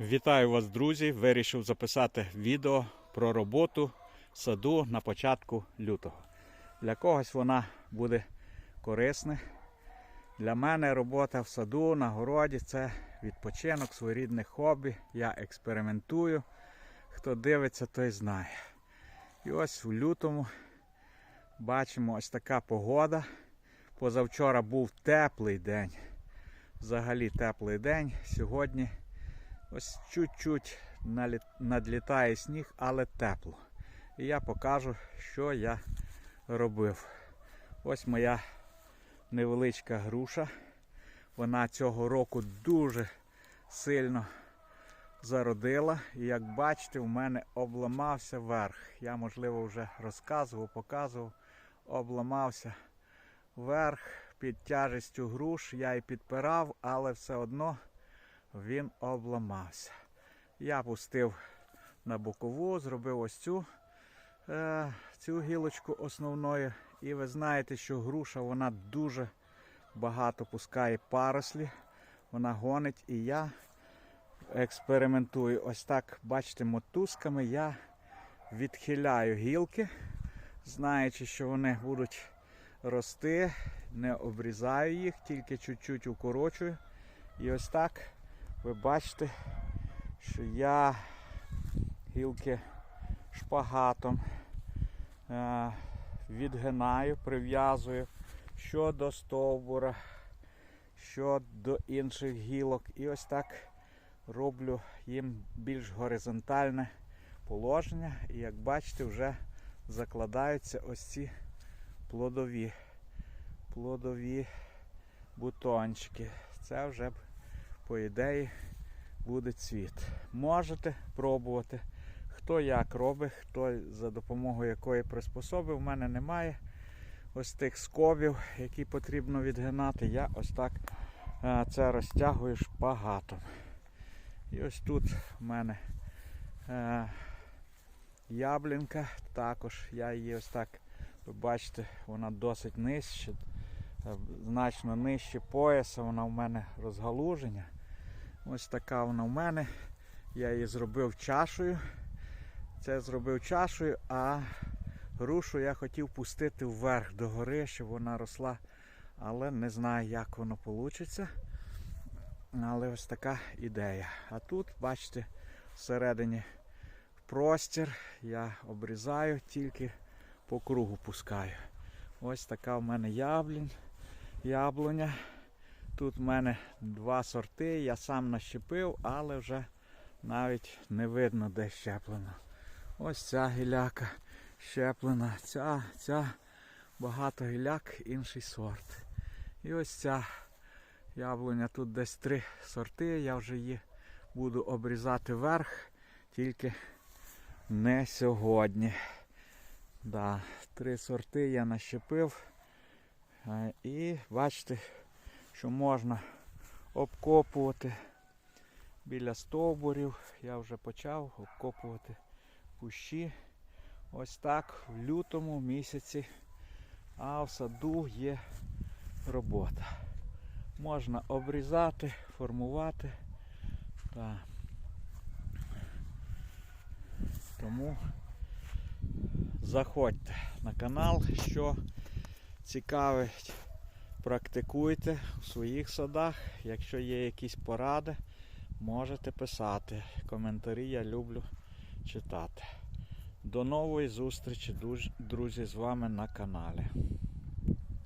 Вітаю вас, друзі! Вирішив записати відео про роботу саду на початку лютого. Для когось вона буде корисна. Для мене робота в саду на городі це відпочинок, своєрідне хобі. Я експериментую. Хто дивиться, той знає. І ось в лютому бачимо ось така погода. Позавчора був теплий день. Взагалі теплий день. Сьогодні Ось чуть-чуть надлітає сніг, але тепло. І я покажу, що я робив. Ось моя невеличка груша. Вона цього року дуже сильно зародила. І як бачите, у мене обламався верх. Я, можливо, вже розказував, показував. Обламався верх під тяжестю груш. Я і підпирав, але все одно він обламався. Я пустив на бокову, зробив ось цю, е, цю гілочку основною. І ви знаєте, що груша вона дуже багато пускає парослі, вона гонить. І я експериментую. Ось так, бачите, мотузками я відхиляю гілки, знаючи, що вони будуть рости, не обрізаю їх, тільки чуть-чуть укорочую. І ось так ви бачите, що я гілки шпагатом е, відгинаю, прив'язую що до стовбура, що до інших гілок. І ось так роблю їм більш горизонтальне положення. І як бачите, вже закладаються ось ці плодові, плодові бутончики. Це вже по ідеї буде цвіт. Можете пробувати. Хто як робить, хто за допомогою якої приспособи. В мене немає ось тих скобів, які потрібно відгинати. Я ось так е, це розтягую шпагатом. І ось тут в мене е, яблінка. Також я її ось так, ви бачите, вона досить нижче, е, значно нижче пояса, вона в мене розгалуження. Ось така вона в мене. Я її зробив чашею. Це зробив чашею, а грушу я хотів пустити вверх до гори, щоб вона росла. Але не знаю, як воно вийде. Але ось така ідея. А тут, бачите, всередині простір. Я обрізаю, тільки по кругу пускаю. Ось така в мене яблінь, яблуня. Тут в мене два сорти, я сам нащепив, але вже навіть не видно, де щеплено. Ось ця гіляка щеплена, ця, ця багато гіляк, інший сорт. І ось ця яблуня, тут десь три сорти, я вже її буду обрізати вверх, тільки не сьогодні. Да, Три сорти я нащепив. Е, І бачите, що можна обкопувати біля стовбурів. Я вже почав обкопувати кущі. Ось так в лютому місяці. А в саду є робота. Можна обрізати, формувати. Так. Тому заходьте на канал, що цікавить практикуйте у своїх садах. Якщо є якісь поради, можете писати. Коментарі я люблю читати. До нової зустрічі, друзі, з вами на каналі.